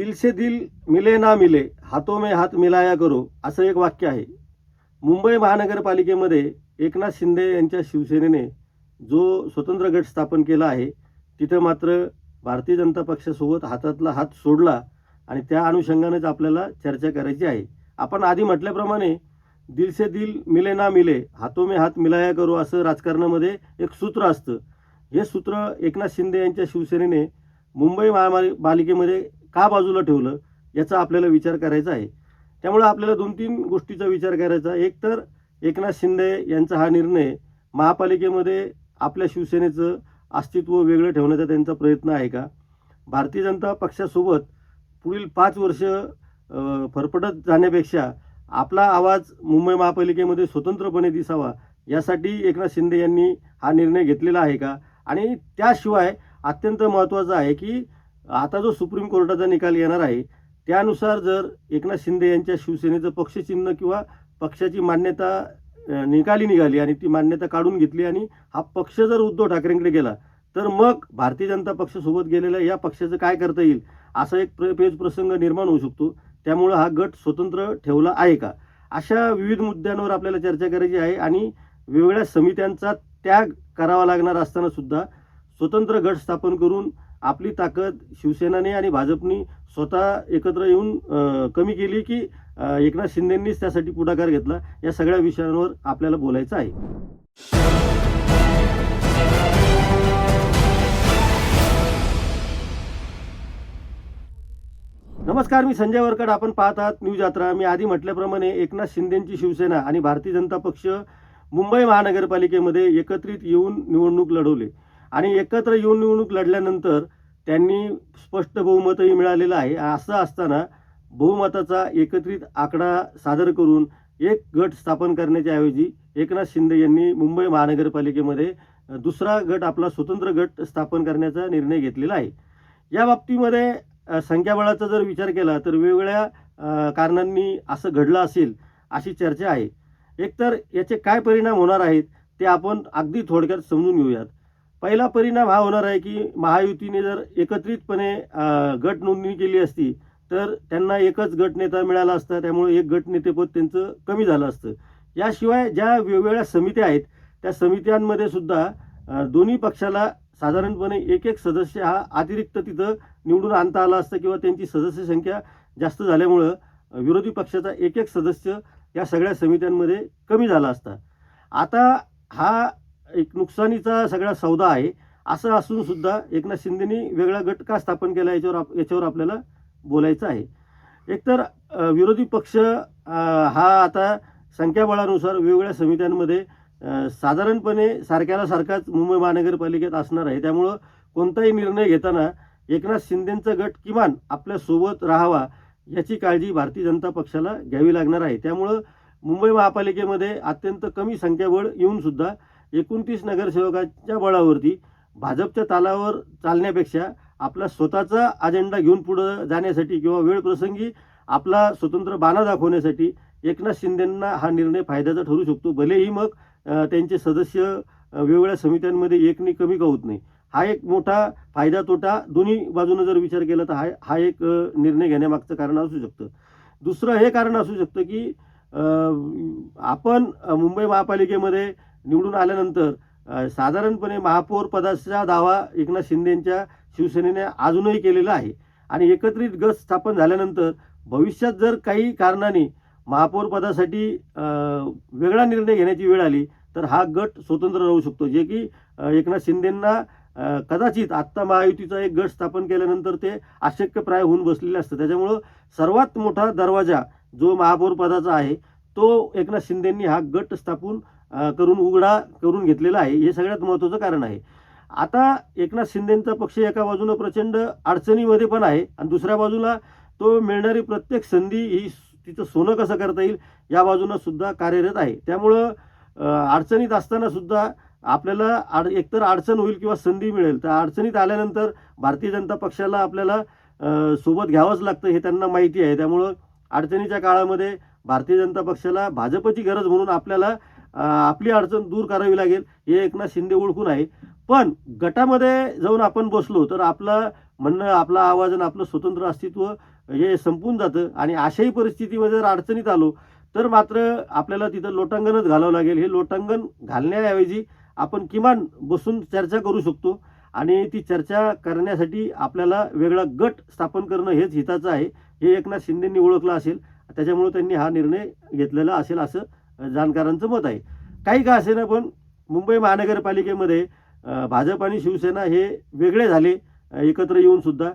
दिल से दिल मिले ना मिले हातो में हात मिलाया करो असं एक वाक्य आहे. मुंबई महानगरपालिकेमध्ये एकनाथ शिंदे यांच्या शिवसेनेने जो स्वतंत्र गट स्थापन केला आहे तिथं मात्र भारतीय जनता पक्षासोबत हातातला हात सोडला आणि त्या अनुषंगानेच आपल्याला चर्चा करायची आहे. आपण आधी म्हटल्याप्रमाणे दिल से दिल मिले ना मिले हातो में हात मिलाया करो असं राजकारणामध्ये एक सूत्र असतं. हे सूत्र एकनाथ शिंदे यांच्या शिवसेनेने मुंबई महापालिकेमध्ये का बाजूला ठेवलं याचा आपल्याला विचार करायचा आहे. त्यामुळे आपल्याला दोन तीन गोष्टीचा विचार करायचा एक तर एकनाथ शिंदे यांचा हा निर्णय महापालिकेमध्ये आपल्या शिवसेनेचं अस्तित्व वेगळं ठेवण्याचा त्यांचा प्रयत्न आहे का? भारतीय जनता पक्षासोबत पुढील पाच वर्ष फरफटत जाण्यापेक्षा आपला आवाज मुंबई महापालिकेमध्ये स्वतंत्रपणे दिसावा यासाठी एकनाथ शिंदे यांनी हा निर्णय घेतलेला आहे का? आणि त्याशिवाय अत्यंत महत्त्वाचं आहे की आता जो सुप्रीम कोर्टाचा निकाल येणार आहे त्यानुसार जर एकनाथ शिंदे यांच्या शिवसेनेचं पक्षचिन्ह किंवा पक्षाची मान्यता निकाली निघाली आणि ती मान्यता काढून घेतली आणि हा पक्ष जर उद्धव ठाकरेंकडे गेला तर मग भारतीय जनता पक्षासोबत गेलेल्या या पक्षाचं काय करता येईल असा एक प्र पेज प्रसंग निर्माण होऊ शकतो. त्यामुळं हा गट स्वतंत्र ठेवला आहे का? अशा विविध मुद्द्यांवर आपल्याला चर्चा करायची आहे आणि वेगवेगळ्या समित्यांचा त्याग करावा लागणार असताना सुद्धा स्वतंत्र गट स्थापन करून आपली ताकद शिवसेनाने आणि भाजपनी स्वतः एकत्र येऊन कमी केली की एकनाथ शिंदेंनीच त्यासाठी पुढाकार घेतला. या सगळ्या विषयांवर आपल्याला बोलायचं आहे. नमस्कार मी संजय वरकड. आपण पाहत आहात न्यूज यात्रा. मी आधी म्हटल्याप्रमाणे एकनाथ शिंदेंची शिवसेना आणि भारतीय जनता पक्ष मुंबई महानगरपालिकेमध्ये एकत्रित येऊन निवडणूक लढवले. आणि एकत्र येऊन निवडणूक लढल्यानंतर त्यांनी स्पष्ट बहुमतही मिळालेलं आहे. असं असताना बहुमताचा एकत्रित आकडा सादर करून एक गट स्थापन करण्याच्या ऐवजी एकनाथ शिंदे यांनी मुंबई महानगरपालिकेमध्ये दुसरा गट आपला स्वतंत्र गट स्थापन करण्याचा निर्णय घेतलेला आहे. या बाबतीमध्ये संख्याबळाचा जर विचार केला तर वेगवेगळ्या कारणांनी असं घडलं असेल अशी चर्चा आहे. एकतर याचे काय परिणाम होणार आहेत ते आपण अगदी थोडक्यात समजून घेऊयात. पहिला परिणाम हा होणार आहे की महायुतीने जर एकत्रितपणे गट नोंदणी केली असती तर त्यांना एकच गटनेता मिळाला असता त्यामुळे एक गटनेतेपद त्यांचं कमी झालं असतं. याशिवाय ज्या वेगवेगळ्या समित्या आहेत त्या समित्यांमध्ये सुद्धा दोन्ही पक्षाला साधारणपणे एक एक सदस्य हा अतिरिक्त तिथं निवडून आणता आला असतं किंवा त्यांची सदस्य संख्या जास्त झाल्यामुळं विरोधी पक्षाचा एक एक सदस्य या सगळ्या समित्यांमध्ये कमी झाला असता. आता हा एक नुकसानीचा सगळा सौदा आहे. असं असून सुद्धा एकनाथ शिंदेनी वेगळा गट का स्थापन केला याच्यावर आप याच्यावर आपल्याला बोलायचं आहे. एकतर विरोधी पक्ष हा आता संख्याबळानुसार वेगवेगळ्या समित्यांमध्ये साधारणपणे सारख्याला सारखाच मुंबई महानगरपालिकेत असणार आहे. त्यामुळं कोणताही निर्णय घेताना एकनाथ शिंदेंचा गट किमान आपल्यासोबत राहावा याची काळजी भारतीय जनता पक्षाला घ्यावी लागणार आहे. त्यामुळं मुंबई महापालिकेमध्ये अत्यंत कमी संख्याबळ येऊनसुद्धा एकोणतीस नगरसेवकाच्या बळावरती भाजपच्या तालावर चालण्यापेक्षा आपला स्वतःचा अजेंडा घेऊन पुढं जाण्यासाठी किंवा वेळ प्रसंगी आपला स्वतंत्र बाणा दाखवण्यासाठी एकनाथ शिंदेंना हा निर्णय फायद्याचा ठरू शकतो. भलेही मग त्यांचे सदस्य वेगवेगळ्या समित्यांमध्ये एकने कमी का होत नाही. हा एक मोठा फायदा तोटा दोन्ही बाजूनं जर विचार केला तर हा हा एक निर्णय घेण्यामागचं कारण असू शकतं. दुसरं हे कारण असू शकतं की आपण मुंबई महापालिकेमध्ये निवडून आल्यानंतर साधारणपणे महापौर पदाचा दावा एकनाथ शिंदेंच्या शिवसेनेने अजूनही केलेला आहे. आणि एकत्रित गट स्थापन झाल्यानंतर भविष्यात जर काही कारणाने महापौर पदासाठी वेगळा निर्णय घेण्याची वेळ आली तर हा गट स्वतंत्र राहू शकतो. जे की एकनाथ शिंदेंना कदाचित आत्ता महायुतीचा एक गट स्थापन केल्यानंतर ते अशक्यप्राय होऊन बसलेले असतं त्याच्यामुळं सर्वात मोठा दरवाजा जो महापौर पदाचा आहे तो एकनाथ शिंदेंनी हा गट स्थापून करून उघडा करून घेतलेला आहे. हे सगळ्यात महत्त्वाचं कारण आहे. आता एकनाथ शिंदेंचा पक्ष एका बाजूनं प्रचंड अडचणीमध्ये पण आहे आणि दुसऱ्या बाजूला तो मिळणारी प्रत्येक संधी ही तिचं सोनं कसं करता येईल या बाजूनं सुद्धा कार्यरत आहे. त्यामुळं अडचणीत असताना सुद्धा आपल्याला आड एकतर अडचण होईल किंवा संधी मिळेल. तर अडचणीत आल्यानंतर भारतीय जनता पक्षाला आपल्याला सोबत घ्यावंच लागतं हे त्यांना माहिती आहे. त्यामुळं अडचणीच्या काळामध्ये भारतीय जनता पक्षाला भाजपची गरज म्हणून आपल्याला आपली अडचण दूर करावी लागेल. हे एकनाथ शिंदे ओळखून आहे. पण गटामध्ये जाऊन आपण बसलो तर आपलं म्हणणं आपला आवाज आणि आपलं स्वतंत्र अस्तित्व हे संपून जातं. आणि अशाही परिस्थितीमध्ये जर अडचणीत आलो तर मात्र आपल्याला तिथं लोटांगणच घालावं लागेल. हे लोटांगण घालण्याऐवजी आपण किमान बसून चर्चा करू शकतो. आणि ती चर्चा करण्यासाठी आपल्याला वेगळा गट स्थापन करणं हेच हिताचं आहे. हे एकनाथ शिंदेंनी ओळखलं असेल. त्याच्यामुळे त्यांनी हा निर्णय घेतलेला असेल असं जाणकारांचं मत आहे. काही का असेना पण मुंबई महानगरपालिकेमध्ये भाजप आणि शिवसेना हे वेगळे झाले एकत्र येऊन सुद्धा.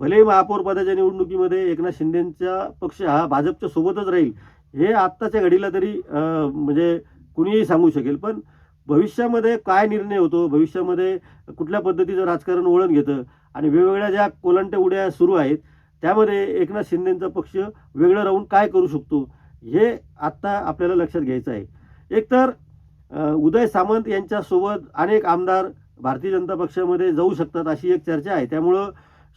भले महापौरपदाच्या निवडणुकीमध्ये एकनाथ शिंदेंचा पक्ष हा भाजपच्या सोबतच राहील हे आत्ताच्या घडीला तरी म्हणजे कुणीही सांगू शकेल पण भविष्यामध्ये काय निर्णय होतो भविष्यामध्ये कुठल्या पद्धतीचं राजकारण वळण घेतं आणि वेगवेगळ्या ज्या कोलंट्या उड्या सुरू आहेत त्यामध्ये एकनाथ शिंदेंचा पक्ष वेगळं राहून काय करू शकतो हे आत्ता आपल्याला लक्षात घ्यायचं आहे. एकतर उदय सामंत यांच्यासोबत अनेक आमदार भारतीय जनता पक्षामध्ये जाऊ शकतात अशी एक चर्चा आहे. त्यामुळं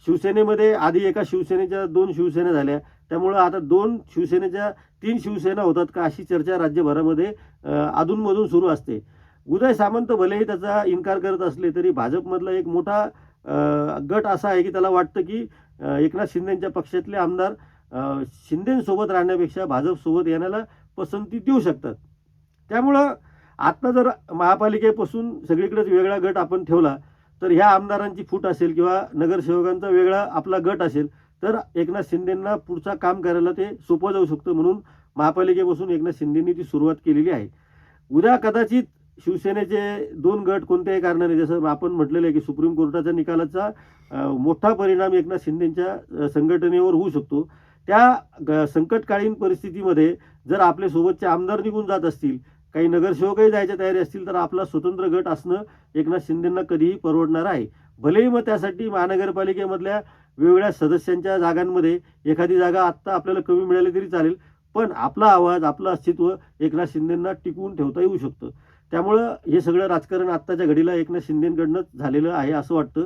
शिवसेनेमध्ये आधी एका शिवसेनेच्या दोन शिवसेना झाल्या. त्यामुळं आता दोन शिवसेनेच्या तीन शिवसेना होतात का अशी चर्चा राज्यभरामध्ये अधूनमधून सुरू असते. उदय सामंत भलेही त्याचा इन्कार करत असले तरी भाजपमधला एक मोठा गट असा आहे की त्याला वाटतं की एकनाथ शिंदेंच्या पक्षातले आमदार शिंदेसोबत राहण्यापेक्षा भाजपसोबत येण्याला पसंती देऊ शकतात. त्यामुळं आत्ता जर महापालिकेपासून सगळीकडेच वेगळा गट आपण ठेवला तर ह्या आमदारांची फूट असेल किंवा नगरसेवकांचा वेगळा आपला गट असेल तर एकनाथ शिंदेंना पुढचा काम करायला ते सोपं जाऊ शकतं म्हणून महापालिकेपासून एकनाथ शिंदेंनी ती सुरुवात केलेली आहे. उद्या कदाचित शिवसेनेचे दोन गट कोणत्याही कारणाने जसं आपण म्हटलेलं आहे की सुप्रीम कोर्टाच्या निकालाचा मोठा परिणाम एकनाथ शिंदेंच्या संघटनेवर होऊ शकतो. त्या ग- संकटकालीन परिस्थितीमध्ये जर आपले सोबतचे आमदार निघून जात असतील काही नगरसेवकही जायच्या तयारी असतील तर आपला स्वतंत्र गट असणं एकनाथ शिंदेंना कधीही परवडणार आहे. भलेही मग त्यासाठी महानगरपालिकेमधल्या वेगवेगळ्या सदस्यांच्या जागांमध्ये एखादी जागा आत्ता आपल्याला कमी मिळाली तरी चालेल पण आपला आवाज आपलं अस्तित्व एकनाथ शिंदेंना टिकवून ठेवता येऊ शकतं. त्यामुळं हे सगळं राजकारण आत्ताच्या घडीला एकनाथ शिंदेकडनंच झालेलं आहे असं वाटतं.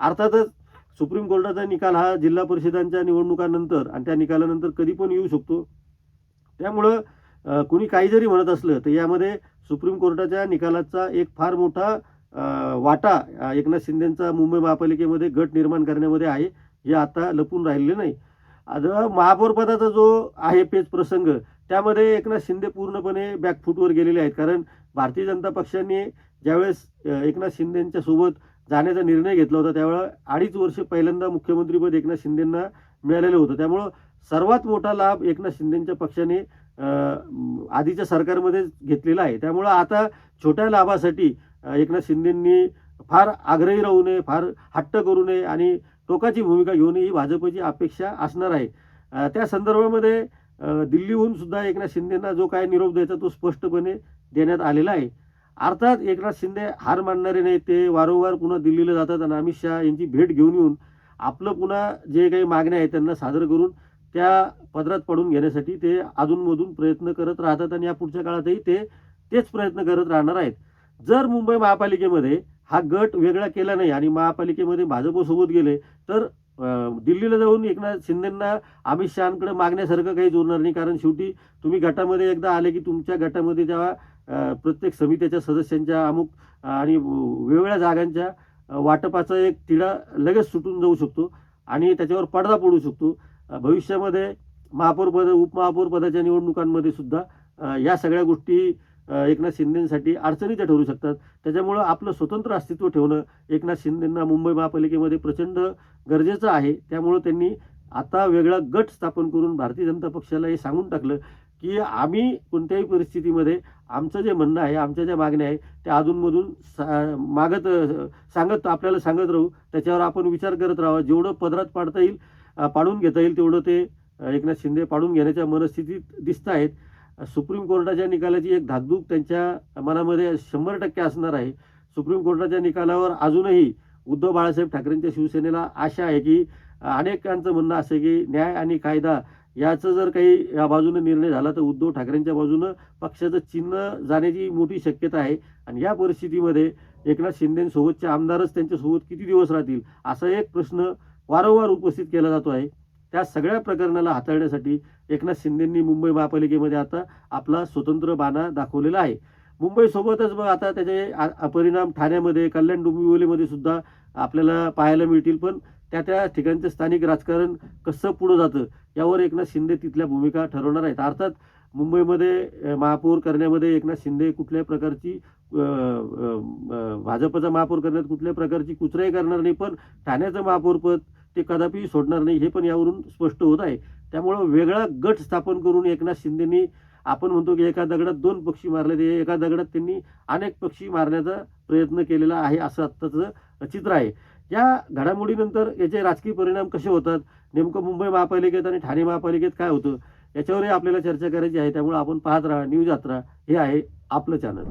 अर्थातच सुप्रीम कोर्टाचा निकाल हा जिल्हा परिषदांच्या निवडणुकानंतर आणि त्या निकालानंतर कधी पण येऊ शकतो. त्यामुळं कुणी काही जरी म्हणत असलं तर यामध्ये सुप्रीम कोर्टाच्या निकालाचा एक फार मोठा वाटा एकनाथ शिंदेचा मुंबई महापालिकेमध्ये गट निर्माण करण्यामध्ये आहे हे आता लपून राहिले नाही. आता महापौरपदाचा जो आहे पेच प्रसंग त्यामध्ये एकनाथ शिंदे पूर्णपणे बॅकफूटवर गेलेले आहेत. कारण भारतीय जनता पक्षाने ज्यावेळेस एकनाथ शिंदेंच्या सोबत जाण्याचा निर्णय घेतला होता. त्यावेळेला अडीच वर्ष पहिल्यांदा मुख्यमंत्रीपद एकनाथ शिंदेंना मिळालेलं होतं. त्यामुळं सर्वात मोठा लाभ एकनाथ शिंदेच्या पक्षाने आधीच्या सरकारमध्ये घेतलेला आहे. त्यामुळं आता छोट्या लाभासाठी एकनाथ शिंदेंनी फार आग्रही राहू नये फार हट्ट करू नये आणि टोकाची भूमिका घेऊ नये ही भाजपची अपेक्षा असणार आहे. त्या संदर्भामध्ये दिल्लीहून सुद्धा एकनाथ शिंदेंना जो काय निरोप द्यायचा तो स्पष्टपणे देण्यात आलेला आहे. अर्थात एकनाथ शिंदे हार मानणारे नाही ते वारंवार पुन्हा दिल्लीला जातात आणि अमित शहा यांची भेट घेऊन येऊन आपलं पुन्हा जे काही मागण्या आहेत त्यांना सादर करून त्या पदरात पडून घेण्यासाठी ते अधूनमधून प्रयत्न करत राहतात आणि या पुढच्या काळातही ते तेच प्रयत्न करत राहणार आहेत. जर मुंबई महापालिकेमध्ये हा गट वेगळा केला नाही आणि महापालिकेमध्ये भाजपसोबत गेले तर दिल्लीला जाऊन एकनाथ शिंदेंना अमित शहाकडे मागण्यासारखं काही जोडणार नाही. कारण शेवटी तुम्ही गटामध्ये एकदा आले की तुमच्या गटामध्ये जेव्हा प्रत्येक समित्याच्या सदस्यांच्या अमुक आणि वेगवेगळ्या जागांच्या वाटपाचा एक तिढा लगेच सुटून जाऊ शकतो आणि त्याच्यावर पडदा पडू शकतो. भविष्यामध्ये महापौरपद उपमहापौरपदाच्या निवडणुकांमध्ये सुद्धा या सगळ्या गोष्टी एकनाथ शिंदेसाठी अडचणीच्या ठरू शकतात. त्याच्यामुळं आपलं स्वतंत्र अस्तित्व ठेवणं एकनाथ शिंदेंना मुंबई महापालिकेमध्ये प्रचंड गरजेचं आहे. त्यामुळं त्यांनी आता वेगळा गट स्थापन करून भारतीय जनता पक्षाला हे सांगून टाकलं की आम्ही कोणत्याही परिस्थितीमध्ये आमचं जे म्हणणं आहे आमच्या ज्या मागण्या आहे त्या अधूनमधून सा मागत सांगत आपल्याला सांगत राहू. त्याच्यावर आपण विचार करत राहावा. जेवढं पदरात पाडता येईल पाडून घेता येईल तेवढं ते एकनाथ शिंदे पाडून घेण्याच्या मनस्थितीत दिसत आहेत. सुप्रीम कोर्टाच्या निकालाची एक धाकधूक त्यांच्या मनामध्ये शंभर टक्के असणार आहे. सुप्रीम कोर्टाच्या निकालावर अजूनही उद्धव बाळासाहेब ठाकरेंच्या शिवसेनेला आशा आहे की अनेकांचं म्हणणं असं आहे की न्याय आणि कायदा याचं जर काही या बाजूनं निर्णय झाला तर उद्धव ठाकरेंच्या बाजूनं पक्षाचं चिन्ह जाण्याची मोठी शक्यता आहे. आणि या परिस्थितीमध्ये एकनाथ शिंदेसोबतचे आमदारच त्यांच्यासोबत किती दिवस राहतील असा एक प्रश्न वारंवार उपस्थित केला जातो आहे. त्या सगळ्या प्रकरणाला हाताळण्यासाठी एकनाथ शिंदेंनी मुंबई महापालिकेमध्ये आता आपला स्वतंत्र बाणा दाखवलेला आहे. मुंबईसोबतच मग आता त्याचे परिणाम ठाण्यामध्ये कल्याण डोंबिवलीमध्ये सुद्धा आपल्याला पाहायला मिळतील. पण त्या त्या ठिकाणचं स्थानिक राजकारण कसं पुढं जातं? यावर एकनाथ शिंदे तिथल्या भूमिका ठरवणार आहेत. अर्थात मुंबईमध्ये महापौर करण्यामध्ये एकनाथ शिंदे कुठल्याही प्रकारची भाजपचा महापौर करण्यात कुठल्याही प्रकारची कुचराई करणार नाही पण ठाण्याचं महापौरपद ते कदापि सोडणार नाही हे पण यावरून स्पष्ट होत आहे. त्यामुळं वेगळा गट स्थापन करून एकनाथ शिंदेनी आपण म्हणतो की एका दगडात दोन पक्षी मारले ते एका दगडात त्यांनी अनेक पक्षी मारण्याचा प्रयत्न केलेला आहे असं आत्ताचं चित्र आहे. या घडामोडीनंतर याचे राजकीय परिणाम कसे होतात? नेमकं मुंबई महापालिकेत आणि ठाणे महापालिकेत काय होतं? याच्यावरही आपल्याला चर्चा करायची आहे. त्यामुळे आपण पाहत राहा न्यूज यात्रा हे आहे आपलं चॅनल